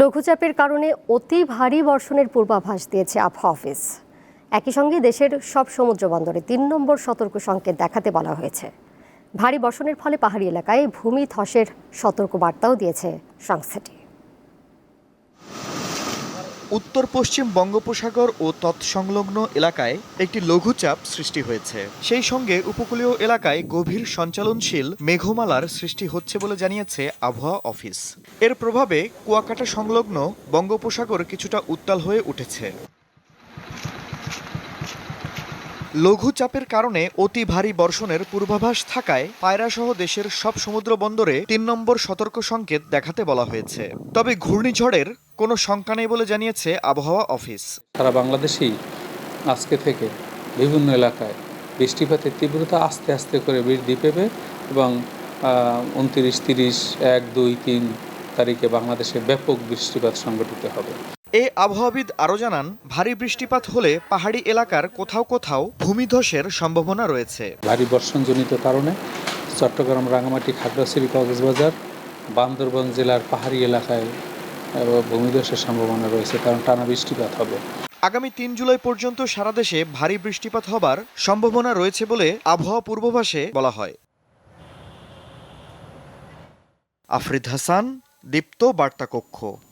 লঘুচাপের কারণে অতি ভারী বর্ষণের পূর্বাভাস দিয়েছে আবহাওয়া অফিস। একই সঙ্গে দেশের সব সমুদ্র বন্দরে তিন নম্বর সতর্ক সংকেত দেখাতে বলা হয়েছে। ভারী বর্ষণের ফলে পাহাড়ি এলাকায় ভূমি ধসের সতর্ক বার্তাও দিয়েছে সংস্থাটি। উত্তর পশ্চিম বঙ্গোপসাগর ও তৎসংলগ্ন এলাকায় একটি লঘুচাপ সৃষ্টি হয়েছে। সেই সঙ্গে উপকূলীয় এলাকায় গভীর সঞ্চালনশীল মেঘমালার সৃষ্টি হচ্ছে বলে জানিয়েছে আবহাওয়া অফিস। এর প্রভাবে কুয়াকাটা সংলগ্ন বঙ্গোপসাগর কিছুটা উত্তাল হয়ে উঠেছে। লঘুচাপের কারণে অতি ভারী বর্ষণের পূর্বাভাস থাকায় পায়রাসহ দেশের সব সমুদ্র বন্দরে তিন নম্বর সতর্ক সংকেত দেখাতে বলা হয়েছে। তবে ঘূর্ণিঝড়ের কোনো শঙ্কা নেই বলে জানিয়েছে আবহাওয়া অফিস। সারা বাংলাদেশেই আজকে থেকে বিভিন্ন এলাকায় বৃষ্টিপাতের তীব্রতা আস্তে আস্তে করে বৃদ্ধি পেবে এবং উনত্রিশ, তিরিশ, এক, দুই, তিন তারিখে বাংলাদেশে ব্যাপক বৃষ্টিপাত সংঘটিত হবে। এ আবহাওয়াবিদ আরও জানান ভারী বৃষ্টিপাত হলে পাহাড়ি এলাকার কোথাও কোথাও ভূমিধসের সম্ভাবনা রয়েছে। ভারী বর্ষণজনিত কারণে চট্টগ্রাম রাঙামাটি খাগড়াছড়ি কক্সবাজার বান্দরবান জেলার পাহাড়ি এলাকায় ভূমিধসের সম্ভাবনা রয়েছে কারণ টানা বৃষ্টিপাত হবে। আগামী তিন জুলাই পর্যন্ত সারা দেশে ভারী বৃষ্টিপাত হবার সম্ভাবনা রয়েছে বলে আবহাওয়া পূর্বাভাসে বলা হয়। আফরিদ হাসান দীপ্ত বার্তা কক্ষ